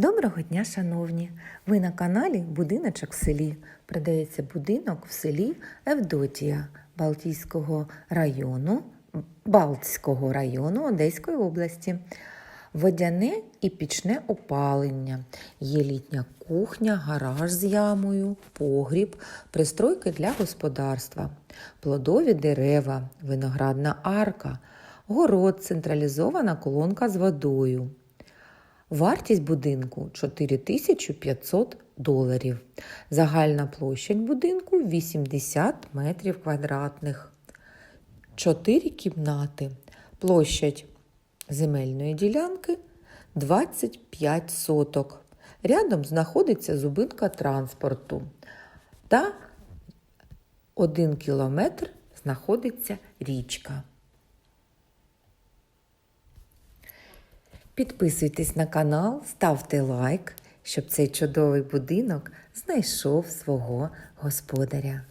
Доброго дня, шановні! Ви на каналі Будиночок в селі. Продається будинок в селі Евдотія Балтійського району, Балтського району Одеської області. Водяне і пічне опалення. Є літня кухня, гараж з ямою, погріб, пристройки для господарства, плодові дерева, виноградна арка, город, централізована колонка з водою. Вартість будинку 4500 доларів. Загальна площадь будинку 80 метрів квадратних. 4 кімнати. Площадь земельної ділянки 25 соток. Рядом знаходиться зупинка транспорту. Та 1 кілометр знаходиться річка. Підписуйтесь на канал, ставте лайк, щоб цей чудовий будинок знайшов свого господаря.